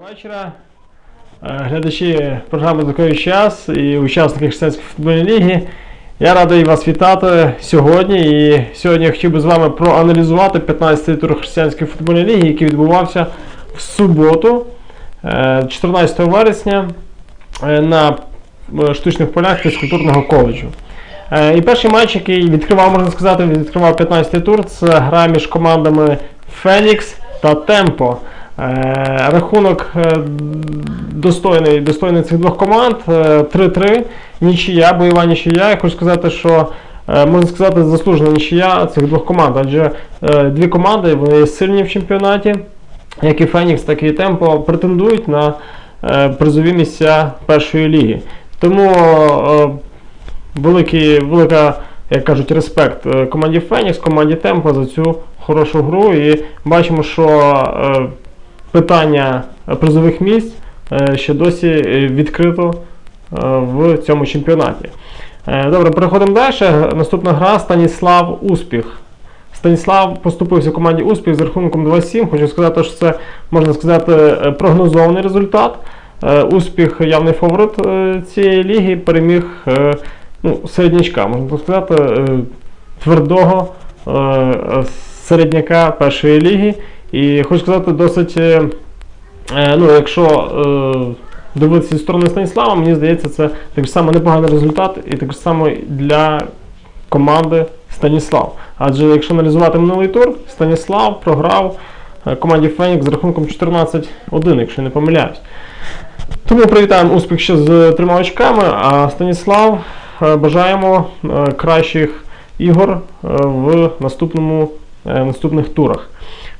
вечора. Е, Глядачі програми «Такий час і учасники Християнської футбольної ліги. Я радий вас вітати сьогодні. І сьогодні я хотів би з вами проаналізувати 15-й тур Християнської футбольної ліги, який відбувався в суботу, е, 14 вересня, е, на е, штучних полях фізкультурного коледжу. Е, І перший матч, який відкривав, можна сказати, відкривав 15-й тур, це гра між командами Фенікс та Темпо. Е, Рахунок е, достойний, достойний цих двох команд. е, 3-3, нічия, бойова нічия. Я хочу сказати, що е, можна сказати, заслужена нічия цих двох команд, адже е, дві команди вони сильні в чемпіонаті, як і Фенікс, так і Темпо претендують на е, призові місця першої ліги. Тому е, великий, велика, як кажуть, респект е, команді Фенікс, команді Темпо за цю хорошу гру. І бачимо, що е, питання призових місць е, ще досі е, відкрито е, в цьому чемпіонаті. Добре, переходимо далі. Наступна гра Станіслав Успіх. Станіслав поступився команді Успіх з рахунком 2-7. Хочу сказати, що це можна сказати прогнозований результат. Успіх явний фаворит цієї ліги, переміг ну, середнячка, можна сказати, твердого середняка першої ліги. І хочу сказати, досить, е, е, ну, якщо е, дивитися зі сторони Станіслава, мені здається, це так само непоганий результат і так само для команди Станіслав. Адже якщо аналізувати минулий тур, Станіслав програв команді Фенікс з рахунком 14-1, якщо не помиляюсь. Тому привітаємо успіх ще з трьома очками, а Станіслав бажаємо кращих ігор в наступному, наступних турах.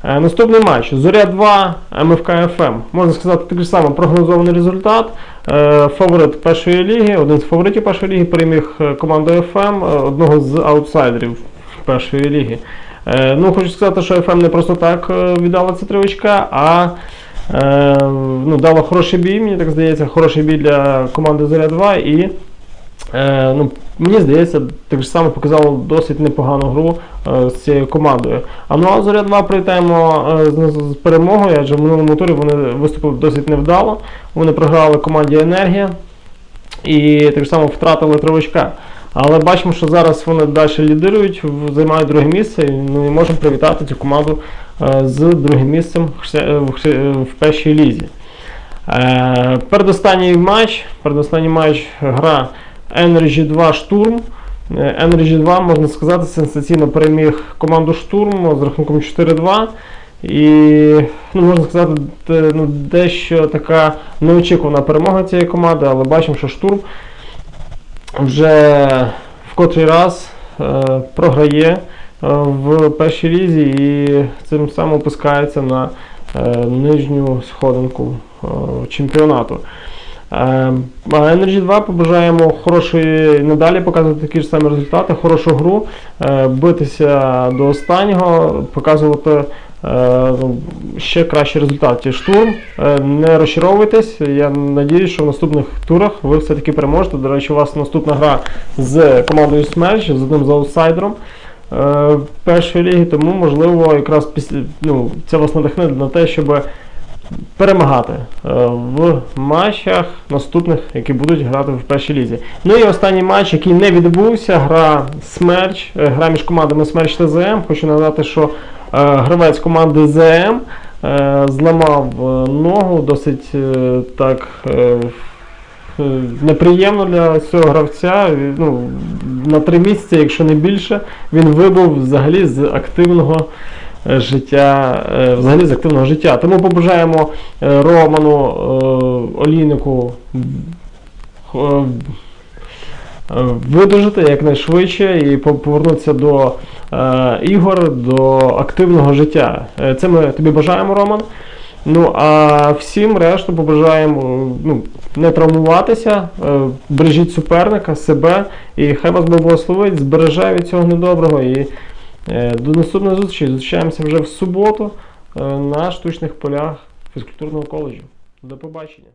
Е, Наступний матч. Зоря 2, МФК ФМ. Можна сказати, такий самий прогнозований результат. Е, Фаворит першої ліги, один з фаворитів першої ліги переміг е, команду ФМ, е, одного з аутсайдерів першої ліги. Е, Ну, хочу сказати, що ФМ не просто так е, віддала ці три очка, а е, ну, дала хороший бій, мені так здається, хороший бій для команди Зоря 2 і Е, ну, мені здається, так само показало досить непогану гру е, з цією командою. А ну а Зоря 2 привітаємо е, з, з перемогою, адже в минулому турі вони виступили досить невдало. Вони програли команді Енергія і так само втратили три очка. Але бачимо, що зараз вони далі лідирують, займають друге місце, і і можемо привітати цю команду е, з другим місцем в в в першій лізі. Е, Передостанній матч, передостанній матч гра Energy 2 Штурм. Е, Energy 2, можна сказати, сенсаційно переміг команду Штурм з рахунком 4-2. І ну, можна сказати, ну, дещо така неочікувана перемога цієї команди, але бачимо, що штурм вже в котрий раз е, програє е, в першій лізі і цим самим опускається на е, нижню сходинку е, чемпіонату. Е, А Energy 2 побажаємо хорошої надалі показувати такі ж самі результати, хорошу гру, е, битися до останнього, показувати е, ну, ще кращі результати. Штурм, е, не розчаровуйтесь. Я надіюсь, що в наступних турах ви все-таки переможете. До речі, у вас наступна гра з командою Смерч, з одним з аутсайдером першої ліги, тому можливо якраз після ну, це вас надихне на те, щоб перемагати е, в матчах наступних, які будуть грати в першій лізі. Ну і останній матч, який не відбувся, гра Смерч, е, гра між командами Смерч та ЗМ. Хочу нагадати, що е, гравець команди ЗМ зламав ногу досить так. Неприємно для цього гравця. Ну, на три місяці, якщо не більше, він вибув взагалі з активного життя, е, взагалі з активного життя. Тому побажаємо е, Роману е, Олійнику е, е, видужити якнайшвидше і повернутися до е, ігор, до активного життя. Е, Це ми тобі бажаємо, Роман. Ну а всім решту побажаємо ну, не травмуватися, е, бережіть суперника, себе, і хай вас Бог благословить, збереже від цього недоброго. І е, до наступної зустрічі. Зустрічаємося вже в суботу е, на штучних полях фізкультурного коледжу. До побачення.